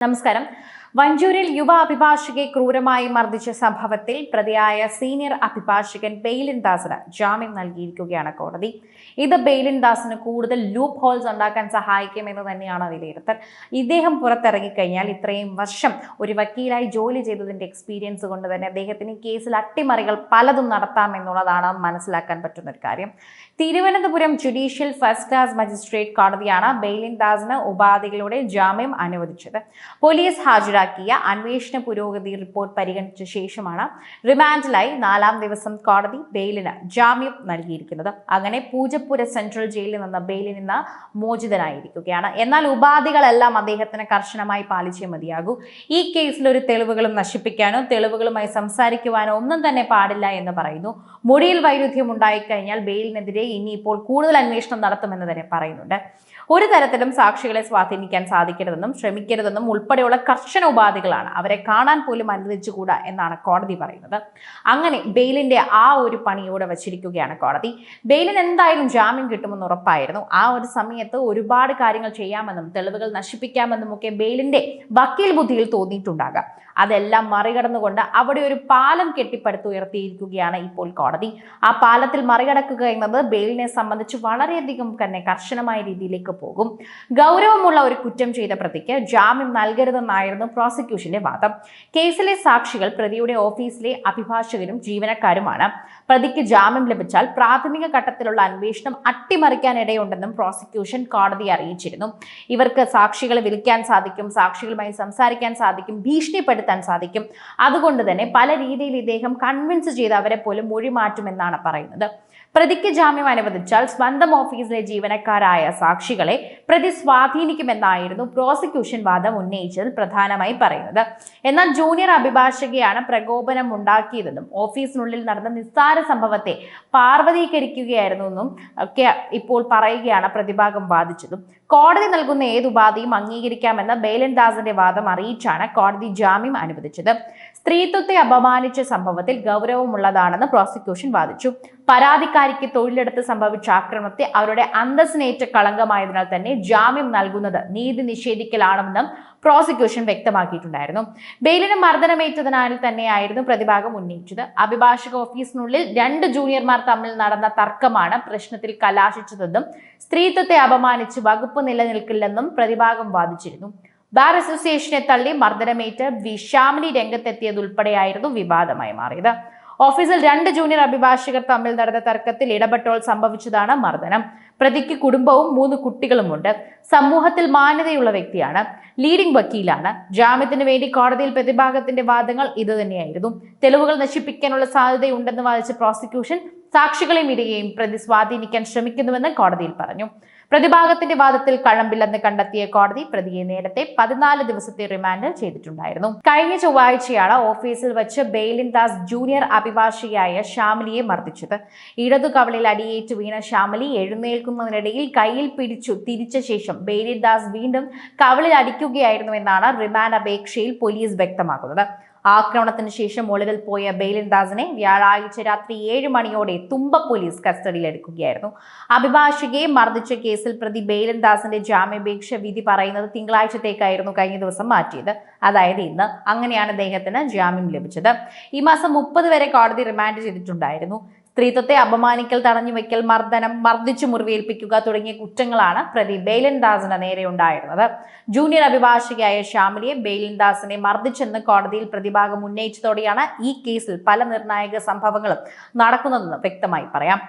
നമസ്കാരം. വഞ്ചൂരിൽ യുവ അഭിഭാഷകയെ ക്രൂരമായി മർദ്ദിച്ച സംഭവത്തിൽ പ്രതിയായ സീനിയർ അഭിഭാഷകൻ ബെയിലിൻ ദാസിന് ജാമ്യം നൽകിയിരിക്കുകയാണ് കോടതി. ഇത് ബെയിലിൻ ദാസിന് കൂടുതൽ ലൂപ്പ് ഹോൾസ് ഉണ്ടാക്കാൻ സഹായിക്കുമെന്ന് തന്നെയാണ് വിലയിരുത്തൽ. ഇദ്ദേഹം പുറത്തിറങ്ങിക്കഴിഞ്ഞാൽ ഇത്രയും വർഷം ഒരു വക്കീലായി ജോലി ചെയ്തതിന്റെ എക്സ്പീരിയൻസ് കൊണ്ട് തന്നെ അദ്ദേഹത്തിന് കേസിൽ അട്ടിമറികൾ പലതും നടത്താമെന്നുള്ളതാണ് മനസ്സിലാക്കാൻ പറ്റുന്ന ഒരു കാര്യം. Thiruvananthapuram judicial first class magistrate കോടതിയാണ് ബെയിലിൻ ദാസിന് ഉപാധികളുടെ ജാമ്യം അനുവദിച്ചത്. പോലീസ് ഹാജരാക്കിയ അന്വേഷണ പുരോഗതി റിപ്പോർട്ട് പരിഗണിച്ച ശേഷമാണ് റിമാൻഡിലായി നാലാം ദിവസം കോടതി ബെയിലിന് ജാമ്യം നൽകിയിരിക്കുന്നത്. അങ്ങനെ പൂജപ്പുര സെൻട്രൽ ജയിലിൽ നിന്ന് ബെയിലിൽ നിന്ന് മോചിതനായിരിക്കുകയാണ്. എന്നാൽ ഉപാധികളെല്ലാം അദ്ദേഹത്തിന് കർശനമായി പാലിച്ചേ മതിയാകൂ. ഈ കേസിൽ ഒരു തെളിവുകളും നശിപ്പിക്കാനോ തെളിവുകളുമായി സംസാരിക്കുവാനോ ഒന്നും തന്നെ പാടില്ല എന്ന് പറയുന്നു. മൊഴിയിൽ വൈരുദ്ധ്യം ഉണ്ടായിക്കഴിഞ്ഞാൽ ബെയിലിനെതിരെ ഇനിയിപ്പോൾ കൂടുതൽ അന്വേഷണം നടത്തുമെന്ന് തന്നെ പറയുന്നുണ്ട്. ഒരു തരത്തിലും സാക്ഷികളെ സ്വാധീനിക്കാൻ സാധിക്കരുതെന്നും ശ്രമിക്കരുതെന്നും ഉൾപ്പെടെയുള്ള കർശന ഉപാധികളാണ് അവരെ കാണാൻ പോലും അനുവദിച്ചുകൂടാ എന്നാണ് കോടതി പറയുന്നത്. അങ്ങനെ ബെയിലിന്റെ ആ ഒരു പണിയോടെ വച്ചിരിക്കുകയാണ് കോടതി. ബെയിലിന് എന്തായാലും ജാമ്യം കിട്ടുമെന്ന് ഉറപ്പായിരുന്നു. ആ ഒരു സമയത്ത് ഒരുപാട് കാര്യങ്ങൾ ചെയ്യാമെന്നും തെളിവുകൾ നശിപ്പിക്കാമെന്നും ഒക്കെ ബെയിലിന്റെ വക്കീൽ ബുദ്ധിയിൽ തോന്നിയിട്ടുണ്ടാകാം. അതെല്ലാം മറികടന്നുകൊണ്ട് അവിടെ ഒരു പാലം കെട്ടിപ്പടുത്തുയർത്തിയിരിക്കുകയാണ് ഇപ്പോൾ കോടതി. ആ പാലത്തിൽ മറികടക്കുക എന്നത് ബെയിലിനെ സംബന്ധിച്ച് വളരെയധികം തന്നെ കർശനമായ രീതിയിലേക്ക് പോകും. ഗൗരവമുള്ള ഒരു കുറ്റം ചെയ്ത പ്രതിക്ക് ജാമ്യം നൽകരുതെന്നായിരുന്നു പ്രോസിക്യൂഷന്റെ വാദം. കേസിലെ സാക്ഷികൾ പ്രതിയുടെ ഓഫീസിലെ അഭിഭാഷകരും ജീവനക്കാരുമാണ്. പ്രതിക്ക് ജാമ്യം ലഭിച്ചാൽ പ്രാഥമിക ഘട്ടത്തിലുള്ള അന്വേഷണം അട്ടിമറിക്കാൻ അട്ടിമറിക്കാനിടയുണ്ടെന്നും പ്രോസിക്യൂഷൻ കോടതിയെ അറിയിച്ചിരുന്നു. ഇവർക്ക് സാക്ഷികളെ വിളിക്കാൻ സാധിക്കും സാക്ഷികളുമായി സംസാരിക്കാൻ സാധിക്കും ഭീഷണിപ്പെടുത്താൻ സാധിക്കും. അതുകൊണ്ട് തന്നെ പല രീതിയിൽ ഇദ്ദേഹം കൺവിൻസ് ചെയ്ത് അവരെ പോലും മൊഴി മാറ്റുമെന്നാണ് പറയുന്നത്. പ്രതിക്ക് ജാമ്യം അനുവദിച്ചാൽ സ്വന്തം ഓഫീസിലെ ജീവനക്കാരായ സാക്ഷികളെ പ്രതി സ്വാധീനിക്കുമെന്നായിരുന്നു പ്രോസിക്യൂഷൻ വാദം ഉന്നയിച്ചതിൽ പ്രധാനമായി പറയുന്നത്. എന്നാൽ ജൂനിയർ അഭിഭാഷകയാണ് പ്രകോപനം ഉണ്ടാക്കിയതെന്നും ഓഫീസിനുള്ളിൽ നടന്ന നിസ്സാര സംഭവത്തെ പാർവതീകരിക്കുകയായിരുന്നു എന്നും ഒക്കെ ഇപ്പോൾ പറയുകയാണ് പ്രതിഭാഗം വാദിച്ചതും. കോടതി നൽകുന്ന ഏത് ഉപാധിയും അംഗീകരിക്കാമെന്ന ബേലൻ ദാസിന്റെ വാദം അറിയിച്ചാണ് കോടതി ജാമ്യം അനുവദിച്ചത്. സ്ത്രീത്വത്തെ അപമാനിച്ച സംഭവത്തിൽ ഗൗരവമുള്ളതാണെന്ന് പ്രോസിക്യൂഷൻ വാദിച്ചു. പരാതിക്കാരിക്ക് തൊഴിലെടുത്ത് സംഭവിച്ച ആക്രമണത്തെ അവരുടെ അന്തസ്സിനേറ്റ കളങ്കമായതിനാൽ തന്നെ ജാമ്യം നൽകുന്നത് നീതി നിഷേധിക്കലാണെന്നും പ്രോസിക്യൂഷൻ വ്യക്തമാക്കിയിട്ടുണ്ടായിരുന്നു. ബെയിലിന് മർദ്ദനമേറ്റതിനാൽ തന്നെയായിരുന്നു പ്രതിഭാഗം ഉന്നയിച്ചത്. അഭിഭാഷക ഓഫീസിനുള്ളിൽ രണ്ട് ജൂനിയർമാർ തമ്മിൽ നടന്ന തർക്കമാണ് പ്രശ്നത്തിൽ കലാശിച്ചതെന്നും സ്ത്രീത്വത്തെ അപമാനിച്ച് വകുപ്പ് നിലനിൽക്കില്ലെന്നും പ്രതിഭാഗം വാദിച്ചിരുന്നു. ബാർ അസോസിയേഷനെ തള്ളി മർദ്ദനമേറ്റ് വിഷാമിനി രംഗത്തെത്തിയതുൾപ്പെടെയായിരുന്നു വിവാദമായി മാറിയത്. ഓഫീസിൽ രണ്ട് ജൂനിയർ അഭിഭാഷകർ തമ്മിൽ നടന്ന തർക്കത്തിൽ ഇടപെട്ടോൾ സംഭവിച്ചതാണ് മർദ്ദനം. പ്രതിക്ക് കുടുംബവും മൂന്ന് കുട്ടികളുമുണ്ട്. സമൂഹത്തിൽ മാന്യതയുള്ള വ്യക്തിയാണ്. ലീഡിംഗ് വക്കീലാണ്. ജാമ്യത്തിന് വേണ്ടി കോടതിയിൽ പ്രതിഭാഗത്തിന്റെ വാദങ്ങൾ ഇതുതന്നെയായിരുന്നു. തെളിവുകൾ നശിപ്പിക്കാനുള്ള സാധ്യതയുണ്ടെന്ന് വാദിച്ച പ്രോസിക്യൂഷൻ സാക്ഷികളെ ഇടുകയും പ്രതി സ്വാധീനിക്കാൻ ശ്രമിക്കുന്നുവെന്ന് കോടതിയിൽ പറഞ്ഞു. പ്രതിഭാഗത്തിന്റെ വാദത്തിൽ കഴമ്പില്ലെന്ന് കണ്ടെത്തിയ കോടതി പ്രതിയെ നേരത്തെ പതിനാല് ദിവസത്തെ റിമാൻഡ് ചെയ്തിട്ടുണ്ടായിരുന്നു. കഴിഞ്ഞ ചൊവ്വാഴ്ചയാണ് ഓഫീസിൽ വെച്ച് ബെയിലിൻ ദാസ് ജൂനിയർ അഭിഭാഷകയായ ശ്യാമലിയെ മർദ്ദിച്ചത്. ഇടതു കവളിൽ അടിയേറ്റ് വീണ ശ്യാമലി എഴുന്നേൽക്കുന്നതിനിടയിൽ കയ്യിൽ പിടിച്ചു തിരിച്ച ശേഷം ബെയിലിൻ ദാസ് വീണ്ടും കവളിൽ അടിക്കുകയായിരുന്നു എന്നാണ് റിമാൻഡ് അപേക്ഷയിൽ പോലീസ് വ്യക്തമാക്കുന്നത്. ആക്രമണത്തിന് ശേഷം ഒളിവിൽ പോയ ബെയിലിൻദാസിനെ വ്യാഴാഴ്ച രാത്രി ഏഴ് മണിയോടെ തുമ്പ പോലീസ് കസ്റ്റഡിയിലെടുക്കുകയായിരുന്നു അഭിഭാഷകയെ മർദ്ദിച്ച കേസിൽ പ്രതി ബെയിലിൻദാസിന്റെ ജാമ്യപേക്ഷ വിധി പറയുന്നത് തിങ്കളാഴ്ചത്തേക്കായിരുന്നു കഴിഞ്ഞ ദിവസം മാറ്റിയത്. അതായത് ഇന്ന് അങ്ങനെയാണ് അദ്ദേഹത്തിന് ജാമ്യം ലഭിച്ചത്. ഈ മാസം മുപ്പത് വരെ കോടതി റിമാൻഡ് ചെയ്തിട്ടുണ്ടായിരുന്നു. സ്ത്രീത്വത്തെ അപമാനിക്കൽ തടഞ്ഞു വെക്കൽ മർദ്ദനം മർദ്ദിച്ചു മുറിവേൽപ്പിക്കുക തുടങ്ങിയ കുറ്റങ്ങളാണ് പ്രതി ബെയിലൻ ദാസിന് നേരെ ഉണ്ടായിരുന്നത്. ജൂനിയർ അഭിഭാഷകയായ ശ്യാമിലിയെ ബെയിലൻ ദാസിനെ മർദ്ദിച്ചെന്ന് കോടതിയിൽ പ്രതിഭാഗം ഉന്നയിച്ചതോടെയാണ് ഈ കേസിൽ പല നിർണായക സംഭവങ്ങളും നടക്കുന്നതെന്ന് വ്യക്തമായി പറയാം.